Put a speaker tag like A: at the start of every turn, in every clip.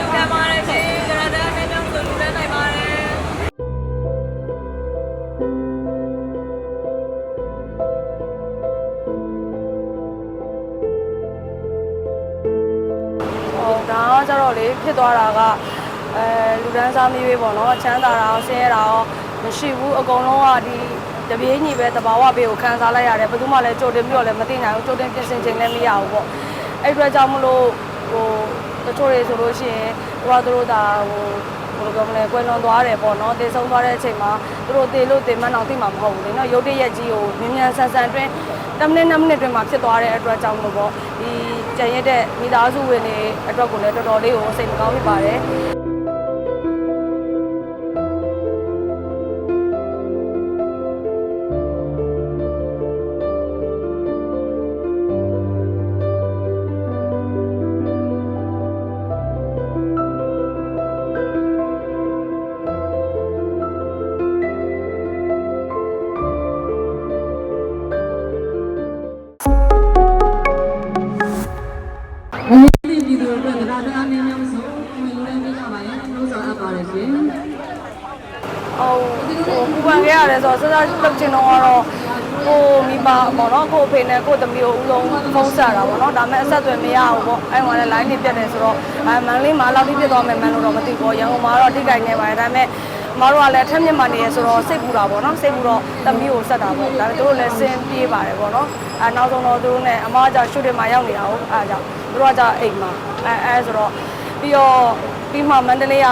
A: လူတန်းပါတယ်ရှင်ကြရတဲ့အမြဲတမ်းဆိုလူတန်းနိုင်ပါတယ်
B: ဟောဒါကကျတော့လေဖြစ်သွားတာကအဲလူဒန်းစားမျိုးပဲပေါ့နော်ချမ်းသာတာရောဆင်းရဲတာရောမရှိဘူးအကုန်လုံးကဒီတပြေးညီပဲတဘာဝဘေးကိုခံစားလိုက်ရတယ်ဘယ်သူမှလည်းကြိုတင်ပြီးတော့လည်းမသိနိုင်ဘူးကြိုတင်ပြင်ဆင်ချိန်လည်းမရဘူးပေါ့အဲ့အတွက်ကြောင့်မလို့ ဟိုတချို့တွေဆိုလို့ရှိရင်တို့ကတို့ဒါဟိုဘယ်လိုပြောမလဲကွယ်လွန်သွားတယ်ပေါ့နော်တည်ဆုံးသွားတဲ့အချိန်မှာသူတို့တည်လို့တည်မှန်းအောင်သိမှာမဟုတ်ဘူးလေနော်ရုတ်တရက်ကြီးကိုမြ мян ဆန်ဆန်တွင်း10မိနစ်10မိနစ်တွင်းမှာဖြစ်သွားတဲ့အတွက်ကြောင့်လို့ပေါ့ဒီကြံရက်တဲ့မိသားစုဝင်တွေအတွက်ကိုလည်းတော်တော်လေးကိုစိတ်မကောင်းဖြစ်ပါတယ်
C: သူတွေအတွက်တရားတရားမြင်မြင်ဆုံးဝင်လို့လည်းမရပါရဲ့လို့ဆိုအပ်ပါတယ်ရှင်
B: ဟိုဟိုပူပန်ခဲ့ရတယ်ဆိုတော့စစလုပ်ချင်တော့ကတော့ကိုမိဘပေါ့နော်ကိုအဖေနဲ့ကိုသမီးကိုဦးလုံးဖုံးဆက်တာပေါ့နော်ဒါပေမဲ့အဆက်အသွယ်မရဘူးပေါ့အဲ့မှာလည်း line တွေပြတ်တယ်ဆိုတော့အဲမန်လေးမှာလောက်ပြီးပြတ်သွားမယ်မန်လို့တော့မသိဘူးရန်ကုန်မှာတော့ထိကြိုက်နေပါတယ်ဒါပေမဲ့မတို့ကလည်းအထက်မြင့်မှနေရဆိုတော့စိတ်ပူတာပေါ့နော်စိတ်ပူတော့သမီးကိုဆက်တာပေါ့ဒါပေမဲ့တို့လည်းစင်ပြေးပါတယ်ပေါ့နော် အဲနောက်ဆုံးတော့တို့နဲ့အမကကြောင့်ရှုတင်မှာရောက်နေတာဟုတ်အဲကြောင့်တို့ကကြောင့်အိမ်မှာအဲအဲဆိုတော့ပြီးတော့ပြီးမှမန္တလေးက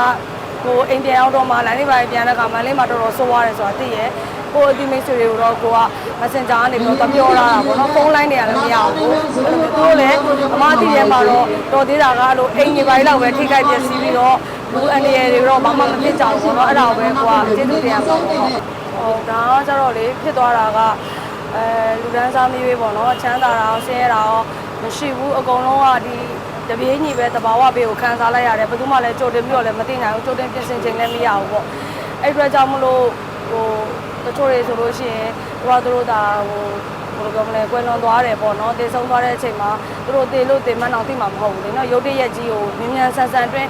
B: ကိုအိမ်ပြန်ရောက်တော့မှလမ်းလေးပိုင်းပြန်တဲ့အခါမန်လေးမှာတော်တော်ဆိုးသွားတယ်ဆိုတာသိရဲ့ကိုအဒီမိတ်ဆွေတွေကိုတော့ကိုက Messenger ကနေပြီးတော့ပြောလာတာပေါ့နော်ဖုန်းလိုင်းတွေကလည်းမရဘူးအဲ့လိုမျိုးသူတို့လည်းအမအတိထဲမှာတော့တော်သေးတာကအဲ့လိုအိမ်ကြီးပိုင်းလောက်ပဲထိခိုက်ပြစီပြီးတော့လူအန်ဒီရယ်တွေတော့ဘာမှမဖြစ်ကြဘူးပေါ့နော်အဲ့ဒါကိုပဲကိုကကျေးဇူးတင်ရပါတော့ဟုတ်ဟိုဒါကကျတော့လေဖြစ်သွားတာက အဲလူဒန်းစားမျိုးပဲပေါ့နော်ချမ်းသာတာရောဆင်းရဲတာရောမရှိဘူးအကုန်လုံးကဒီတပြေးညီပဲတဘာဝဘေးကိုခံစားလိုက်ရတယ်ဘယ်သူမှလည်းကြိုတင်ပြီးတော့လည်းမသိနိုင်ဘူးကြိုတင်ပြင်ဆင်ချိန်လည်းမရဘူးပေါ့အဲ့အတွက်ကြောင့်မလို့ဟိုတချို့တွေဆိုလို့ရှိရင်တို့ကတို့ဒါဟိုဘယ်လိုပြောမလဲကွယ်လွန်သွားတယ်ပေါ့နော်တည်ဆုံးသွားတဲ့အချိန်မှာသူတို့တည်လို့တည်မှန်းအောင်သိမှာမဟုတ်ဘူးလေနော်ရုတ်တရက်ကြီးကိုမြ мян ဆန်ဆန်တွင်း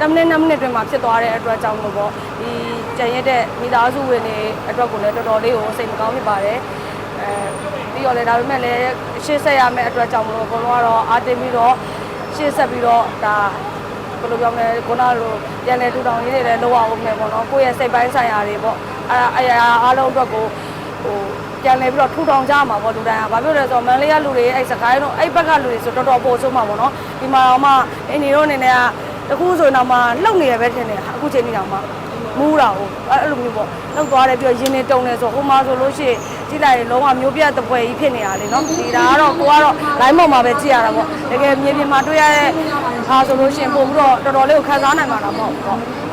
B: 10မိနစ်10မိနစ်တွင်းမှာဖြစ်သွားတဲ့အတွက်ကြောင့်လို့ပေါ့ဒီကြံရက်တဲ့မိသားစုဝင်တွေအတွက်ကိုလည်းတော်တော်လေးကိုစိတ်မကောင်းဖြစ်ပါတယ်အဲ ပြီးတော့လည်းဒါပေမဲ့လည်းရှေ့ဆက်ရမယ့်အတွက်ကြောင့်မလို့အကုန်လုံးကတော့အာတင်ပြီးတော့ရှေ့ဆက်ပြီးတော့ဒါဘယ်လိုပြောမလဲခုနကလိုပြန်လေထူထောင်ရေးတွေလည်းလောက်အောင်မယ်ပေါ့နော်ကိုယ့်ရဲ့စိတ်ပိုင်းဆိုင်ရာတွေပေါ့အဲအရာအားလုံးအတွက်ကိုဟိုပြန်လေပြီးတော့ထူထောင်ကြမှာပေါ့လူတိုင်းကဘာဖြစ်လဲဆိုတော့မန်လေးကလူတွေအဲ့စကိုင်းတော့အဲ့ဘက်ကလူတွေဆိုတော်တော်ပိုဆိုးမှာပေါ့နော်ဒီမှာတော့မှအင်းဒီတို့အနေနဲ့ကတခုဆိုရင်တော့မှလှုပ်နေရပဲထင်တယ်အခုချိန်ကြီးတော့မှ မူးတာဟုတ်အဲ့လိုမျိုးပေါ့လှုပ်သွားတယ်ပြီးတော့ရင်းနေတုံနေဆိုဟိုမှာဆိုလို့ရှိရင်ကြည့်လိုက်ရင်လုံးဝမျိုးပြတ်တပွဲကြီးဖြစ်နေတာလေနော်ဒီဒါကတော့ကိုကတော့ line ပေါ်မှာပဲကြည့်ရတာပေါ့တကယ်မြေပြင်မှာတွေ့ရတဲ့ဟာဆိုလို့ရှိရင်ပို့ပြီးတော့တော်တော်လေးကိုခန်းစားနိုင်မှာတော့မဟုတ်ဘူးပေါ့